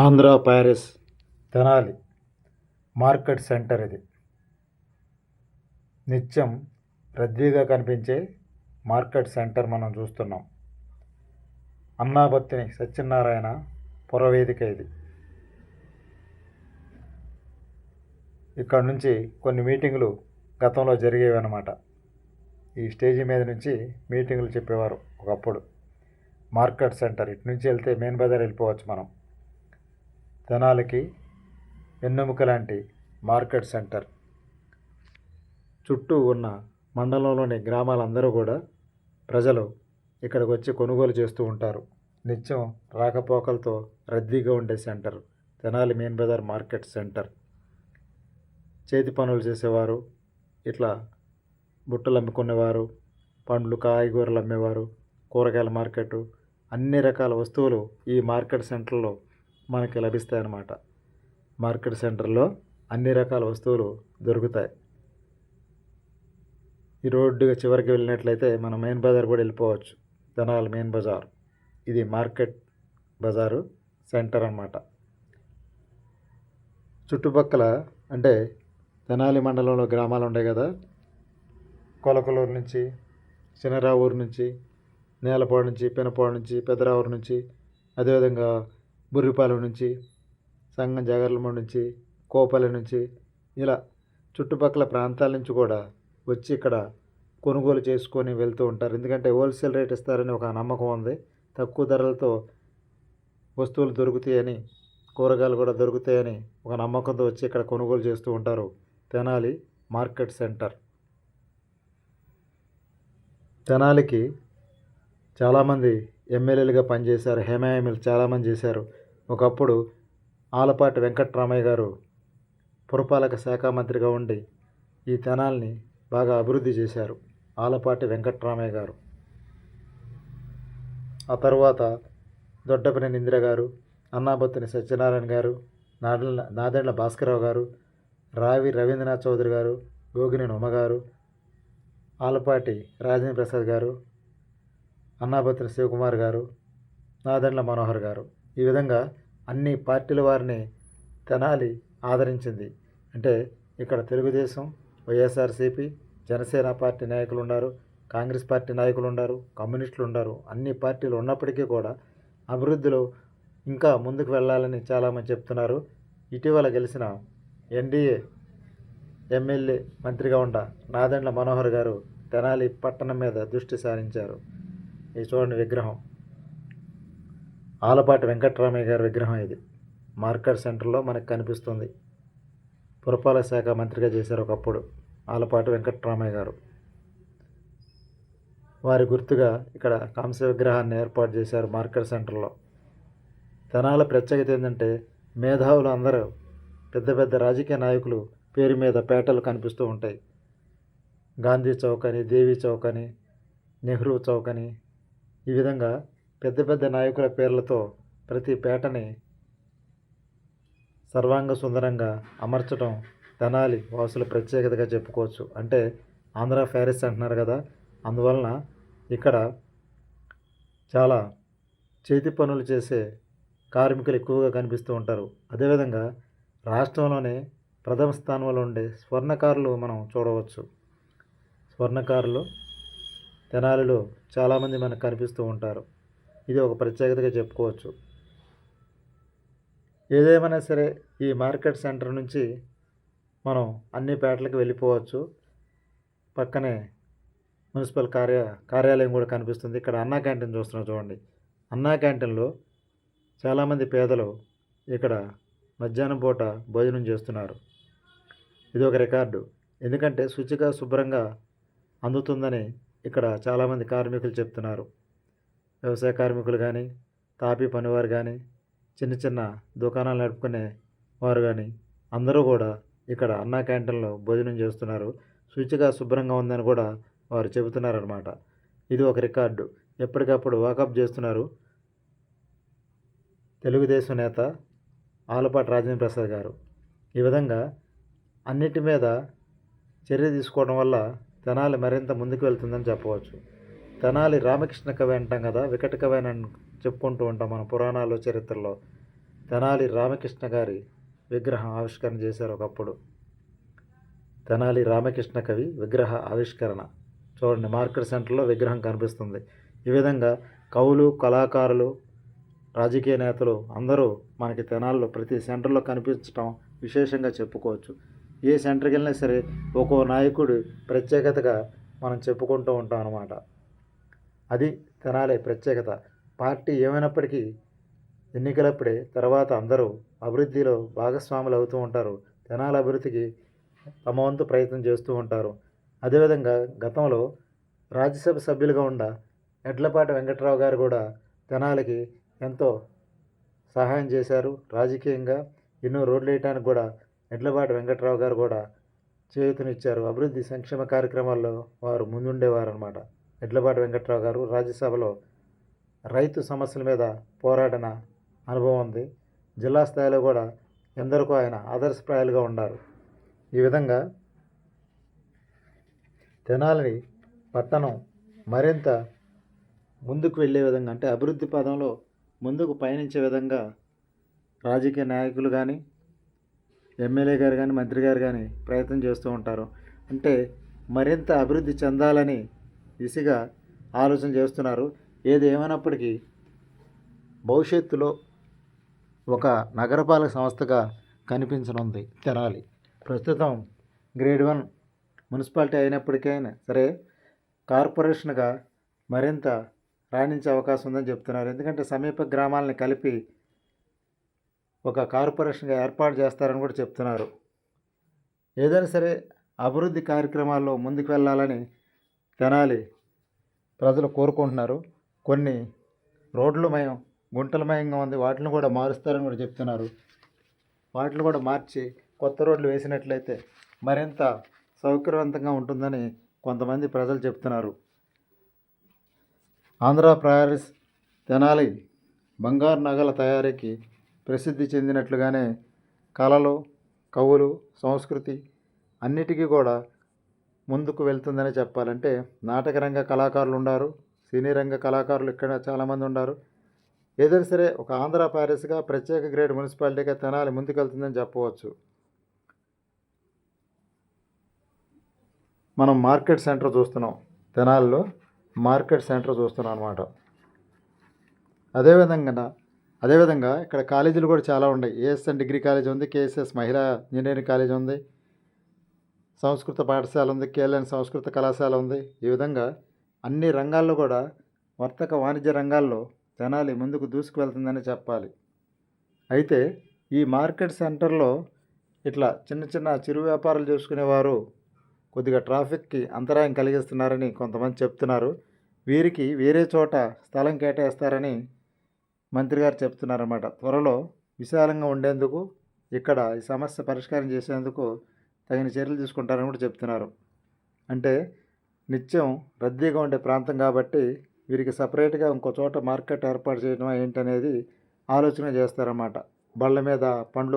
Andhra Paris Tenali market centre ఇది. నిత్యం రద్దీగా కనిపించే మార్కెట్ సెంటర్ మనం చూస్తున్నాం. అన్నాబత్తిని సత్యనారాయణ పురవేదిక ఇది. ఇక్కడ నుంచి కొన్ని మీటింగులు గతంలో జరిగేవి అన్నమాట. ఈ స్టేజీ మీద నుంచి మీటింగులు చెప్పేవారు ఒకప్పుడు. మార్కెట్ సెంటర్ ఇటు నుంచి వెళ్తే మెయిన్ బజార్ వెళ్ళిపోవచ్చు మనం. తెనాలికి వెన్నెముక లాంటి మార్కెట్ సెంటర్. చుట్టూ ఉన్న మండలంలోని గ్రామాలందరూ కూడా ప్రజలు ఇక్కడికి వచ్చి కొనుగోలు చేస్తూ ఉంటారు. నిత్యం రాకపోకలతో రద్దీగా ఉండే centre Tenali main bazaar market centre. చేతి పనులు చేసేవారు ఇట్లా బుట్టలు అమ్ముకునేవారు పండ్లు కాయగూరలు అమ్మేవారు కూరగాయల మార్కెట్ అన్ని రకాల వస్తువులు ఈ మార్కెట్ సెంటర్లో మనకి లభిస్తాయి అన్నమాట మార్కెట్ సెంటర్లో అన్ని రకాల వస్తువులు దొరుకుతాయి. ఈ రోడ్డు చివరికి వెళ్ళినట్లయితే మనం మెయిన్ బజార్ కూడా వెళ్ళిపోవచ్చు. Tenali main bazaar. ఇది మార్కెట్ బజారు సెంటర్ అన్నమాట. చుట్టుపక్కల అంటే తెనాలి మండలంలో గ్రామాలు ఉన్నాయి కదా. కొలకలూరు నుంచి చినరావూరు నుంచి నేలపాడు నుంచి పినపాడు నుంచి పెద్దరావూరు నుంచి అదేవిధంగా బుర్రిపాలెం నుంచి సంగం జాగర్లమ్మ నుంచి కోపల్లి నుంచి ఇలా చుట్టుపక్కల ప్రాంతాల నుంచి కూడా వచ్చి ఇక్కడ కొనుగోలు చేసుకొని వెళ్తూ ఉంటారు. ఎందుకంటే హోల్సేల్ రేట్ ఇస్తారని ఒక నమ్మకం ఉంది. తక్కువ ధరలతో వస్తువులు దొరుకుతాయని కూరగాయలు కూడా దొరుకుతాయని ఒక నమ్మకంతో వచ్చి ఇక్కడ కొనుగోలు చేస్తూ ఉంటారు తెనాలి మార్కెట్ సెంటర్. తెనాలికి చాలామంది ఎమ్మెల్యేలుగా పనిచేశారు. హేమాయములు చాలామంది చేశారు. ఒకప్పుడు ఆలపాటి వెంకట్రామయ్య గారు పురపాలక శాఖ మంత్రిగా ఉండి ఈ తెనాల్ని బాగా అభివృద్ధి చేశారు. ఆలపాటి వెంకట్రామయ్య గారు. ఆ తర్వాత దొడ్డపనేని ఇందిర గారు అన్నాబొత్తిని సత్యనారాయణ గారు నాదెండ్ల నాదెండ్ల భాస్కరరావు గారు రావి రవీంద్రనాథ్ చౌదరి గారు గోగినేని ఉమ గారు ఆలపాటి రాజేంద్ర ప్రసాద్ గారు అన్నాభద్ర శివకుమార్ గారు నాదెండ్ల మనోహర్ గారు. ఈ విధంగా అన్ని పార్టీల వారిని తెనాలి ఆదరించింది. అంటే ఇక్కడ తెలుగుదేశం వైఎస్ఆర్సీపీ జనసేన పార్టీ నాయకులు ఉన్నారు కాంగ్రెస్ పార్టీ నాయకులు ఉన్నారు కమ్యూనిస్టులు ఉన్నారు. అన్ని పార్టీలు ఉన్నప్పటికీ కూడా అభివృద్ధిలో ఇంకా ముందుకు వెళ్ళాలని చాలామంది చెప్తున్నారు. ఇటీవల గెలిచిన ఎన్డీఏ ఎమ్మెల్యే మంత్రిగా ఉన్న నాదెండ్ల మనోహర్ గారు తెనాలి పట్టణం మీద దృష్టి సారించారు. ఈ చూడండి విగ్రహం. ఆలపాటి వెంకటరామయ్య గారి విగ్రహం ఇది. మార్కెట్ సెంటర్లో మనకు కనిపిస్తుంది. పురపాలక శాఖ మంత్రిగా చేశారు ఒకప్పుడు ఆలపాటి వెంకటరామయ్య గారు. వారి గుర్తుగా ఇక్కడ కాంస్య విగ్రహాన్ని ఏర్పాటు చేశారు మార్కెట్ సెంటర్లో. తెనాల ప్రత్యేకత ఏంటంటే మేధావులు అందరూ పెద్ద పెద్ద రాజకీయ నాయకులు పేరు మీద పేటలు కనిపిస్తూ ఉంటాయి. గాంధీ చౌక్ అని దేవి చౌక్ అని నెహ్రూ చౌక్ అని ఈ విధంగా పెద్ద పెద్ద నాయకుల పేర్లతో ప్రతి పేటని సర్వాంగ సుందరంగా అమర్చడం తెనాలి వాసుల ప్రత్యేకతగా చెప్పుకోవచ్చు. అంటే ఆంధ్ర ప్యారిస్ అంటున్నారు కదా అందువలన ఇక్కడ చాలా చేతి పనులు చేసే కార్మికులు ఎక్కువగా కనిపిస్తూ ఉంటారు. అదేవిధంగా రాష్ట్రంలోనే ప్రథమ స్థానంలో ఉండే స్వర్ణకారులు మనం చూడవచ్చు. స్వర్ణకారులు తెనాలిలో చాలామంది మనకు కనిపిస్తూ ఉంటారు. ఇది ఒక ప్రత్యేకతగా చెప్పుకోవచ్చు. ఏదేమైనా సరే ఈ మార్కెట్ సెంటర్ నుంచి మనం అన్ని పేటలకు వెళ్ళిపోవచ్చు. పక్కనే మున్సిపల్ కార్య కార్యాలయం కూడా కనిపిస్తుంది. ఇక్కడ అన్నా క్యాంటీన్ చూస్తున్నాం చూడండి. అన్నా క్యాంటీన్లో చాలామంది పేదలు ఇక్కడ మధ్యాహ్నం పూట భోజనం చేస్తున్నారు. ఇది ఒక రికార్డు. ఎందుకంటే శుచిగా శుభ్రంగా అందుతుందని ఇక్కడ చాలామంది కార్మికులు చెప్తున్నారు. వ్యవసాయ కార్మికులు కానీ తాపీ పనివారు కానీ చిన్న చిన్న దుకాణాలు నడుపుకునే వారు కానీ అందరూ కూడా ఇక్కడ అన్నా క్యాంటీన్లో భోజనం చేస్తున్నారు. శుచిగా శుభ్రంగా ఉందని కూడా వారు చెబుతున్నారనమాట ఇది ఒక రికార్డు. ఎప్పటికప్పుడు వాకప్ చేస్తున్నారు తెలుగుదేశం నేత ఆలపాటి రాజేంద్ర ప్రసాద్ గారు. ఈ విధంగా అన్నిటి మీద చర్య తీసుకోవడం వల్ల తెనాలి మరింత ముందుకు వెళ్తుందని చెప్పవచ్చు. తెనాలి రామకృష్ణ కవి అంటాం కదా వికట కవి అని చెప్పుకుంటూ ఉంటాం మన పురాణాలు చరిత్రలో. తెనాలి రామకృష్ణ గారి విగ్రహం ఆవిష్కరణ చేశారు ఒకప్పుడు. తెనాలి రామకృష్ణ కవి విగ్రహ ఆవిష్కరణ. చూడండి మార్కెట్ సెంటర్లో విగ్రహం కనిపిస్తుంది. ఈ విధంగా కవులు కళాకారులు రాజకీయ నేతలు అందరూ మనకి తెనాల్లో ప్రతి సెంటర్లో కనిపించడం విశేషంగా చెప్పుకోవచ్చు. ఏ సెంటర్కి వెళ్ళినా సరే ఒక్కో నాయకుడు ప్రత్యేకతగా మనం చెప్పుకుంటూ ఉంటాం అన్నమాట. అది తెనాలి ప్రత్యేకత. పార్టీ ఏమైనప్పటికీ ఎన్నికలప్పుడే తర్వాత అందరూ అభివృద్ధిలో భాగస్వాములు అవుతూ ఉంటారు. తెనాల అభివృద్ధికి తమ వంతు ప్రయత్నం చేస్తూ ఉంటారు. అదేవిధంగా గతంలో రాజ్యసభ సభ్యులుగా ఉన్న ఎడ్లపాటి వెంకట్రావు గారు కూడా తెనాలికి ఎంతో సహాయం చేశారు. రాజకీయంగా ఎన్నో రోడ్లు వేయటానికి కూడా ఎడ్లపాటి వెంకట్రావు గారు కూడా చేయూతనిచ్చారు. అభివృద్ధి సంక్షేమ కార్యక్రమాల్లో వారు ముందుండేవారనమాట అనమాట ఎడ్లపాటి వెంకట్రావు గారు రాజ్యసభలో రైతు సమస్యల మీద పోరాడిన అనుభవం ఉంది. జిల్లా స్థాయిలో కూడా ఎందరికో ఆయన ఆదర్శప్రాయాలుగా ఉన్నారు. ఈ విధంగా తెనాలి పట్టణం మరింత ముందుకు వెళ్ళే విధంగా అంటే అభివృద్ధి పదంలో ముందుకు పయనించే విధంగా రాజకీయ నాయకులు కానీ ఎమ్మెల్యే గారు కానీ మంత్రి గారు కానీ ప్రయత్నం చేస్తూ ఉంటారు. అంటే మరింత అభివృద్ధి చెందాలని దిశగా ఆలోచన చేస్తున్నారు. ఏది ఏమైనప్పటికీ భవిష్యత్తులో ఒక నగరపాలక సంస్థగా కనిపించనుంది తెనాలి. ప్రస్తుతం గ్రేడ్ వన్ మున్సిపాలిటీ అయినప్పటికైనా సరే కార్పొరేషన్గా మరింత రాణించే అవకాశం ఉందని చెప్తున్నారు. ఎందుకంటే సమీప గ్రామాలని కలిపి ఒక కార్పొరేషన్గా ఏర్పాటు చేస్తారని కూడా చెప్తున్నారు. ఏదైనా సరే అభివృద్ధి కార్యక్రమాల్లో ముందుకు వెళ్ళాలని తెనాలి ప్రజలు కోరుకుంటున్నారు. కొన్ని రోడ్లు మయం గుంటలమయంగా ఉంది. వాటిని కూడా మారుస్తారని కూడా చెప్తున్నారు. వాటిని కూడా మార్చి కొత్త రోడ్లు వేసినట్లయితే మరింత సౌకర్యవంతంగా ఉంటుందని కొంతమంది ప్రజలు చెప్తున్నారు. ఆంధ్ర ప్రయారిస్ తెనాలి బంగారు నగల తయారీకి ప్రసిద్ధి చెందినట్లుగానే కళలు కవులు సంస్కృతి అన్నిటికీ కూడా ముందుకు వెళ్తుందని చెప్పాలంటే నాటక రంగ కళాకారులు ఉన్నారు సినీ రంగ కళాకారులు ఇక్కడ చాలామంది ఉన్నారు ఏదైనా సరే ఒక ఆంధ్ర ప్యారిస్గా ప్రత్యేక గ్రేడ్ మున్సిపాలిటీగా తెనాలి ముందుకెళ్తుందని చెప్పవచ్చు. మనం మార్కెట్ సెంటర్ చూస్తున్నాం. తెనాలిలో మార్కెట్ సెంటర్ చూస్తున్నాం అనమాట అదేవిధంగా అదేవిధంగా ఇక్కడ కాలేజీలు కూడా చాలా ఉన్నాయి. ఏఎస్ఎన్ డిగ్రీ కాలేజ్ ఉంది కేఎస్ఎస్ మహిళా ఇంజనీరింగ్ కాలేజ్ ఉంది సంస్కృత పాఠశాల ఉంది కేఎల్ఎన్ సంస్కృత కళాశాల ఉంది. ఈ విధంగా అన్ని రంగాల్లో కూడా వర్తక వాణిజ్య రంగాల్లో తెనాలి ముందుకు దూసుకు వెళ్తుందని చెప్పాలి. అయితే ఈ మార్కెట్ సెంటర్లో ఇట్లా చిన్న చిన్న చిరు వ్యాపారాలు చేసుకునేవారు కొద్దిగా ట్రాఫిక్కి అంతరాయం కలిగిస్తున్నారని కొంతమంది చెప్తున్నారు. వీరికి వేరే చోట స్థలం కేటాయిస్తారని మంత్రి గారు చెప్తున్నారన్నమాట. త్వరలో విశాలంగా ఉండేందుకు ఇక్కడ ఈ సమస్య పరిష్కారం చేసేందుకు తగిన చర్యలు తీసుకుంటారని కూడా చెప్తున్నారు. అంటే నిత్యం రద్దీగా ఉండే ప్రాంతం కాబట్టి వీరికి సపరేట్గా ఇంకో చోట మార్కెట్ ఏర్పాటు చేయడం ఏంటనేది ఆలోచన చేస్తారన్నమాట. బళ్ళ మీద పండ్లు